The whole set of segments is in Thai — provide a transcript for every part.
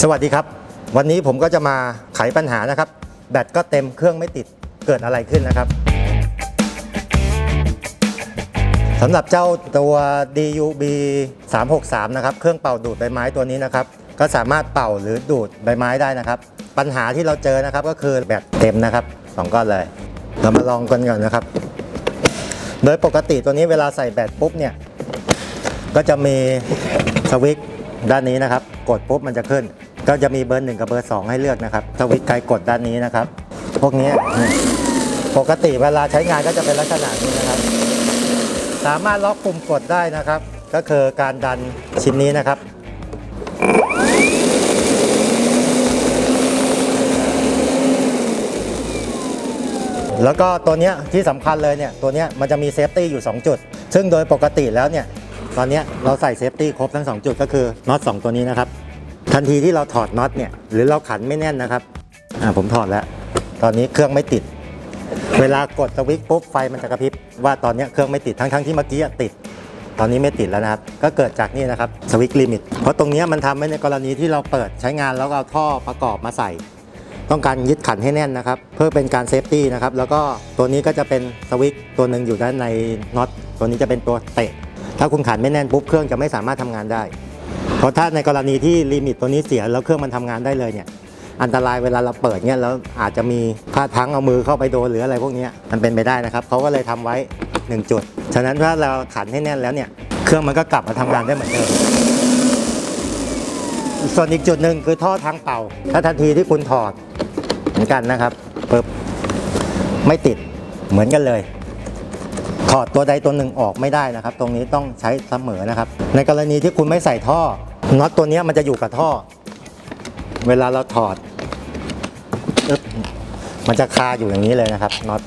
สวัสดีครับ วันนี้ผมก็จะมาไขปัญหานะครับ แบตก็เต็มเครื่องไม่ติดเกิดอะไรขึ้นนะครับสำหรับเจ้าตัว DUB 363นะครับเครื่องเป่าดูดใบไม้ตัวนี้นะครับ ก็สามารถเป่าหรือดูดใบไม้ได้นะครับ ปัญหาที่เราเจอนะครับก็คือแบตเต็มนะครับสองก้อนเลย เรามาลองกันก่อนนะครับ โดยปกติตัวนี้เวลาใส่แบตปุ๊บเนี่ยก็จะมีสวิตช์ ด้านนี้นะครับ กดปุ๊บมันจะขึ้น ก็จะมีเบอร์หนึ่งกับเบอร์สองให้เลือกนะครับสวิตช์ใครกดด้านนี้นะครับ พวกนี้ปกติเวลาใช้งานก็จะเป็นลักษณะนี้นะครับ สามารถล็อกปุ่มกดได้นะครับ ก็คือการดันชิ้นนี้นะครับแล้วก็ตัวเนี้ยที่สำคัญเลยเนี่ยตัวเนี้ยมันจะมีเซฟตี้อยู่ 2 จุด ซึ่งโดยปกติแล้วเนี่ย ตอนนี้เราใส่เซฟตี้ครบทั้ง 2 จุดก็คือน็อต2ตัวนี้นะครับ ทันทีที่เราถอดน็อตเนี่ยหรือเราขันไม่แน่นนะครับอ่าผมถอดแล้ว ตอนนี้เครื่องไม่ติด เวลากดสวิตช์ปุ๊บไฟมันจะกระพริบว่าตอนนี้เครื่องไม่ติดทั้งๆที่เมื่อกี้ติด ตอนนี้ไม่ติดแล้วนะครับ ก็เกิดจากนี่นะครับสวิตช์ลิมิตเพราะตรงนี้มันทำให้ในกรณีที่เราเปิดใช้งานแล้วเอาท่อประกอบมาใส่ต้องการยึดขันให้แน่นนะครับ เพื่อเป็นการเซฟตี้นะครับ แล้วก็ตัวนี้ก็จะเป็นสวิตช์ตัวหนึ่งอยู่ด้านในน็อตตัวนี้จะเป็นตัวเตะ ถ้าคุณขันไม่แน่นปุ๊บเครื่องจะไม่สามารถทำงานได้ เพราะถ้าในกรณีที่ลิมิตตัวนี้เสียแล้วเครื่องมันทำงานได้เลยเนี่ยอันตรายเวลาเราเปิดเนี่ยแล้วอาจจะมีพลาดพังเอามือเข้าไปโดนหรืออะไรพวกนี้มันเป็นไปได้นะครับเขาก็เลยทำไว้ 1 จุด ฉะนั้นถ้าเราขันให้แน่นแล้วเนี่ยเครื่องมันก็กลับมาทำงานได้เหมือนเดิมส่วนอีกจุดหนึ่งคือท่อทางเป่า ถ้าทันทีที่คุณถอดเหมือนกันนะครับปึ๊บไม่ติดเหมือนกันเลย ถอดตัวใดตัวหนึ่งออกไม่ได้นะครับ ตรงนี้ต้องใช้เสมอนะครับ ในกรณีที่คุณไม่ใส่ท่อน็อตตัวนี้มันจะอยู่กับท่อ เวลาเราถอดมันจะคาอยู่อย่างนี้เลยนะครับน็อต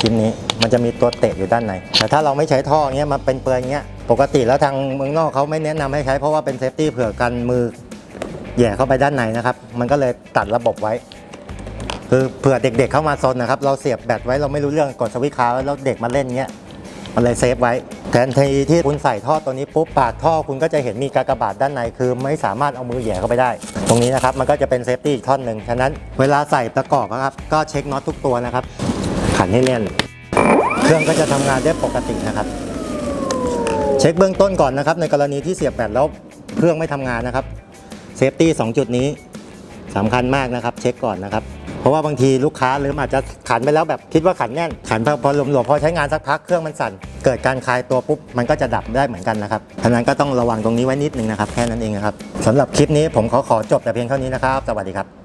ชิ้นนี้มันจะมีตัวเตะอยู่ด้านในแต่ถ้าเราไม่ใช้ท่อเงี้ยมันเป็นเปลือยเงี้ยปกติแล้วทางเมืองนอกเขาไม่แนะนำให้ใช้เพราะว่าเป็นเซฟตี้เผื่อกันมือแย่เข้าไปด้านในนะครับ มันก็เลยตัดระบบไว้ คือเผื่อเด็กๆเข้ามาซนนะครับ เราเสียบแบตไว้เราไม่รู้เรื่องกดสวิตช์ค้างไว้แล้วเด็กมาเล่นเงี้ย มันเลยเซฟไว้แทนทีที่คุณใส่ท่อตัวนี้ปุ๊บปากท่อคุณก็จะเห็นมีกากบาทด้านในคือไม่สามารถเอามือแหย่เข้าไปได้ ตรงนี้นะครับมันก็จะเป็นเซฟตี้อีกท่อนหนึ่งฉะนั้นเวลาใส่ประกอบนะครับก็เช็คน็อตทุกตัวนะครับ ขันให้แน่นเครื่องก็จะทำงานได้ปกตินะครับ เช็คเบื้องต้นก่อนนะครับ ในกรณีที่เสียบแบตแล้วเครื่องไม่ทำงานนะครับเซฟตี้2จุดนี้สำคัญมากนะครับ เช็คก่อนนะครับ เพราะว่าบางทีลูกค้าหรืออาจจะขันไปแล้วแบบคิดว่าขันแน่น ขันพอพอหลวมๆพอใช้งานสักพักเครื่องมันสั่น เกิดการคลายตัวปุ๊บมันก็จะดับได้เหมือนกันนะครับฉะนั้นก็ต้องระวังตรงนี้ไว้นิดนึงนะครับแค่นั้นเองนะครับสำหรับคลิปนี้ผมขอขอจบแต่เพียงเท่านี้นะครับ สวัสดีครับ